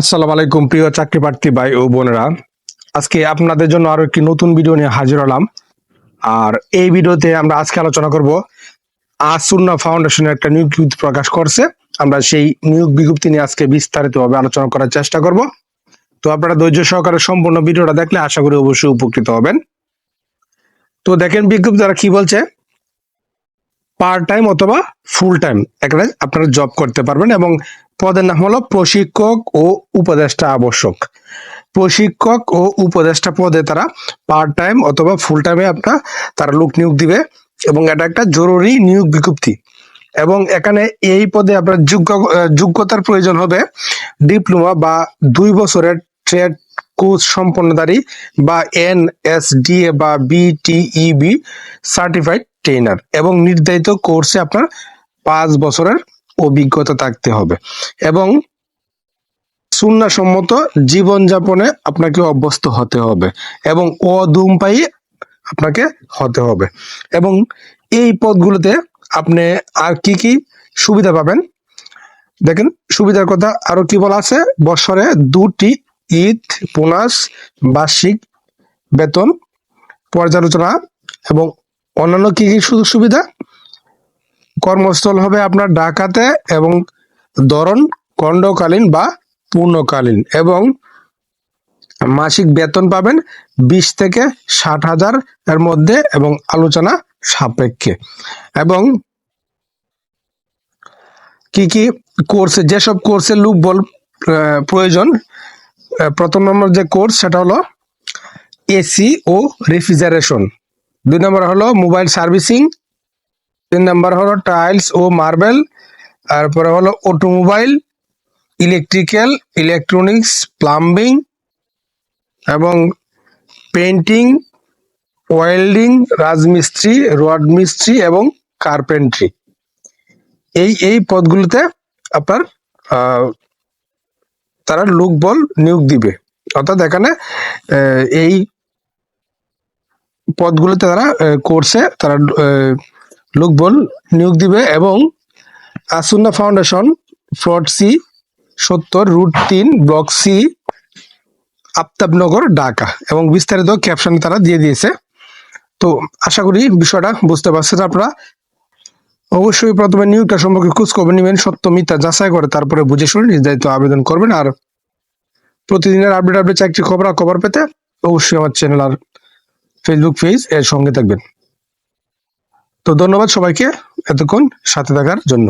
আসসালামু আলাইকুম, প্রিয় চাকরি প্রার্থী ভাই ও বোনেরা। আজকে আপনাদের জন্য আরও একটি নতুন ভিডিও নিয়ে হাজির হলাম। আর এই ভিডিওতে আমরা আজকে আলোচনা করব, আসুন্না ফাউন্ডেশনের একটা নিয়োগ বিজ্ঞপ্তি প্রকাশ করছে। আমরা সেই নিয়োগ বিজ্ঞপ্তি নিয়ে আজকে বিস্তারিতভাবে আলোচনা করার চেষ্টা করব। তো আপনারা ধৈর্য সহকারে সম্পূর্ণ ভিডিওটা দেখলে আশা করি অবশ্যই উপকৃত হবেন। তো দেখেন বিজ্ঞপ্তি তারা কি বলছে? পার্ট টাইম অথবা ফুল টাইম এখানে আপনারা জব করতে পারবেন এবং পদের নাম হলো প্রশিক্ষক ও উপদেষ্টা আবশ্যক। প্রশিক্ষক ও উপদেষ্টা পদে তারা পার্ট টাইম অথবা ফুল টাইমে আপনার তারা লোক নিয়োগ দিবে এবং এটা একটা জরুরি নিয়োগ বিজ্ঞপ্তি। এবং এখানে এই পদে আপনার যোগ্য, যোগ্যতার প্রয়োজন হবে ডিপ্লোমা বা দুই বছরের ট্রেড কোর্স সম্পন্নধারী বা এন এস ডি এ বা বিটিইবি সার্টিফাইড ট্রেনার এবং নির্ধারিত কোর্সে আপনার পাঁচ বছরের অভিজ্ঞতা থাকতে হবে এবং সুন্নাসম্মত জীবনযাপনে আপনাকে অভ্যস্ত হতে হবে এবং অধূমপায়ী আপনাকে হতে হবে এবং এই পদগুলোতে আপনি আর কি কি সুবিধা পাবেন? দেখেন, সুবিধার কথা আরও কি বলা আছে? বছরে দুটি ঈদ, বোনাস, বার্ষিক বেতন, পর্যালোচনা এবং অন্যান্য কি কি সুযোগ সুবিধা? কর্মস্থল হবে আপনার ঢাকাতে এবং ধরন খণ্ডকালীন বা পূর্ণকালীন এবং মাসিক বেতন পাবেন বিশ থেকে ষাট হাজার এর মধ্যে এবং আলোচনা সাপেক্ষে। এবং কি কি কোর্সে, যেসব কোর্সে লুক বল প্রয়োজন প্রথম নম্বর যে কোর্স সেটা হলো এসি ও রেফ্রিজারেশন। দুই নম্বর হলো মোবাইল সার্ভিসিং, তিন নম্বর হলো টাইলস ও মার্বেল, তারপরে হলো অটোমোবাইল, ইলেকট্রিক্যাল, ইলেকট্রনিক্স, প্লাম্বিং এবং পেন্টিং ওয়েল্ডিং, রাজমিস্ত্রি, রড মিস্ত্রি এবং কার্পেন্ট্রি। এই এই পদগুলোতে আপনার তারা লোকবল নিয়োগ দিবে। অর্থাৎ এখানে এই পদগুলোতে তারা কোর্সে তারা লোকবল নিয়োগ দিবে এবং আসুন্না ফাউন্ডেশন ফ্রড সি সত্তর রুট তিন ব্লক সি আফতাবনগর, ঢাকা এবং বিস্তারিত ক্যাপশন তারা দিয়ে দিয়েছে। তো আশা করি বিষয়টা বুঝতে পারছেন আপনারা। অবশ্যই প্রথমে নিয়োগটা সম্পর্কে খোঁজ খবর নেবেন, সত্য মিথ্যা যাচাই করে তারপরে বুঝে শুনে নির্ধারিত আবেদন করবেন। আর প্রতিদিনের আপডেট আপডেট চাকরি খবর খবর পেতে অবশ্যই আমার চ্যানেল আর ফেসবুক পেজ এর সঙ্গে থাকবেন। তো ধন্যবাদ সবাইকে এতক্ষণ সাথে থাকার জন্য।